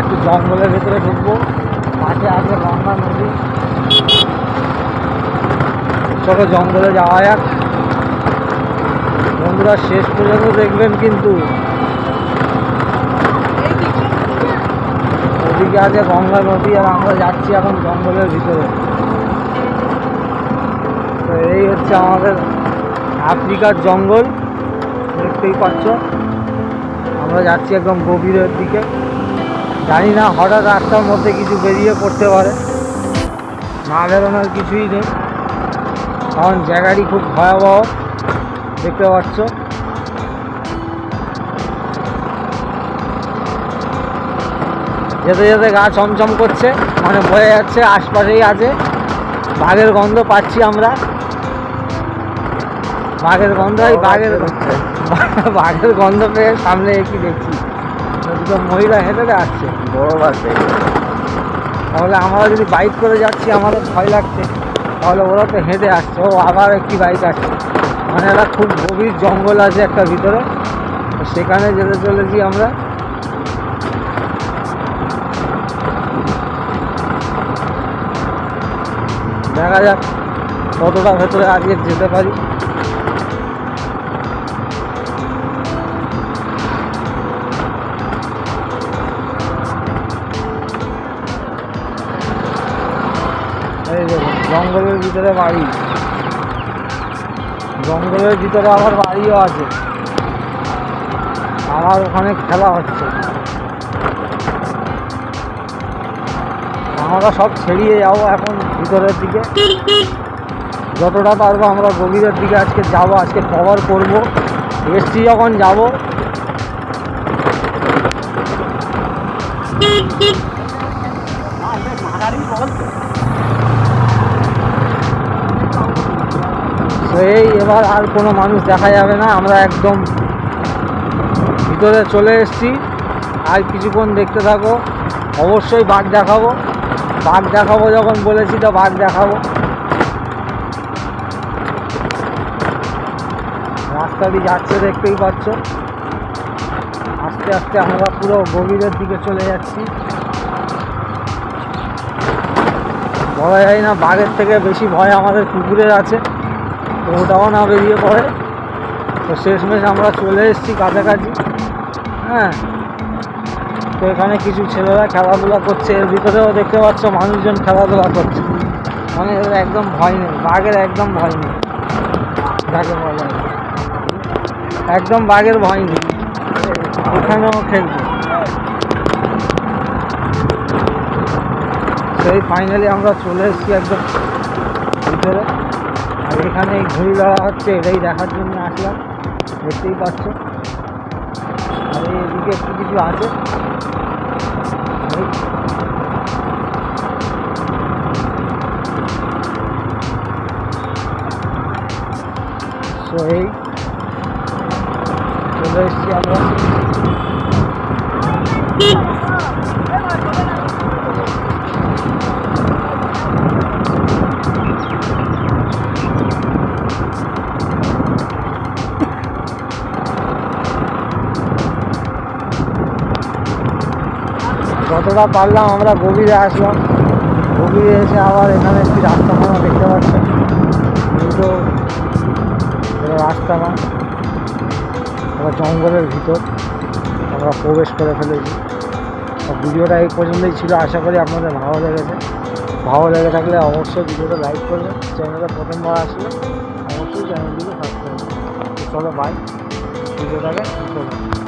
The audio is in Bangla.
একটু জঙ্গলের ভেতরে ঢুকবো। পাশে আছে গঙ্গা নদী। চলো জঙ্গলে যাওয়া যাক। বন্ধুরা, শেষ পর্যন্ত দেখবেন কিন্তু। ওদিকে আছে গঙ্গা নদী আর আমরা যাচ্ছি এখন জঙ্গলের ভিতরে। তো এই হচ্ছে আমাদের আফ্রিকার জঙ্গল। দেখতেই পাচ্ছ। আমরা যাচ্ছি একদম গভীরের দিকে। জানি না হঠাৎ রাস্তার মধ্যে কিছু বেরিয়ে পড়তে পারে। না বেরোনোর কিছুই নেই। কারণ জায়গাটি খুব ভয়াবহ দেখতে পাচ্ছ। যেতে যেতে গা চমচম করছে মানে বোঝা যাচ্ছে আশপাশেই আছে। বাঘের গন্ধ পাচ্ছি আমরা। বাঘের গন্ধ এই বাঘের বাঘের গন্ধ। পেয়ে সামনে কি দেখছি। দুটো মহিলা হেঁটে আসছে। বড় বাস তাহলে আমরা যদি বাইক করে যাচ্ছি আমাদের ভয় লাগছে। তাহলে ওরা তো হেঁটে আসছে। ও আবার একটি বাইক আসছে। মানে একটা খুব গভীর জঙ্গল আছে একটা ভিতরে। তো সেখানে যেতে চলেছি আমরা। দেখা যাক কতটা ভেতরে আজকে যেতে পারি। জঙ্গলের ভিতরে বাড়ি। জঙ্গলের ভিতরে আবার বাড়িও আছে। আমার ওখানে খেলা হচ্ছে। আমরা সব ছেড়িয়ে যাব এখন ভিতরের দিকে। যতটা পারব আমরা গভীরের দিকে আজকে যাব, আজকে কভার করব। এসছি যখন যাব। তো এবার আর কোনো মানুষ দেখা যাবে না। আমরা একদম ভিতরে চলে এসেছি। আর কিছুক্ষণ দেখতে থাকো। অবশ্যই বাঘ দেখাবো। বাঘ দেখাবো যখন বলেছি তো বাঘ দেখাবো। রাস্তাটি যাচ্ছে দেখতেই পাচ্ছ। আস্তে আস্তে আমরা পুরো গভীরের দিকে চলে যাচ্ছি। বলা যায় না, বাঘের থেকে বেশি ভয় আমাদের কুকুরের আছে। ওটাও না বেরিয়ে পড়ে তো শেষমেশ আমরা চলে এসেছি কাছাকাছি। হ্যাঁ। তো এখানে কিছু ছেলেরা খেলাধুলা করছে। এর ভিতরেও দেখতে পাচ্ছ মানুষজন খেলাধুলা করছে। মানে এদের একদম ভয় নেই, বাঘের একদম ভয় নেই। যাকে বলা। একদম বাঘের ভয় নেই। এখানেও খেলছে সেই ফাইনালি আমরা চলে এসেছি একদম ভিতরে। আর এখানে ঘুড়ি লড়া হচ্ছে, এটাই দেখার জন্য আসলাম। দেখতেই পাচ্ছ। আর এদিকে একটু কিছু আছে। এই, চলে এসেছি আমরা। যতটা পারলাম আমরা গভীরে আসলাম। গভীরে এসে আবার এখানে একটি রাস্তা মানা দেখতে পাচ্ছেন দুটো এটা রাস্তা না আমরা জঙ্গলের ভিতর আমরা প্রবেশ করে ফেলেছি। ভিডিওটা এই পর্যন্তই ছিল। আশা করি আপনাদের ভালো লেগেছে। ভালো লেগে থাকলে অবশ্যই ভিডিওটা লাইক করবেন। চ্যানেলে প্রথমবার আসলে অবশ্যই চ্যানেলটিকে সাবস্ক্রাইব করবেন। চলো বাই ভিডিওটাকে চলো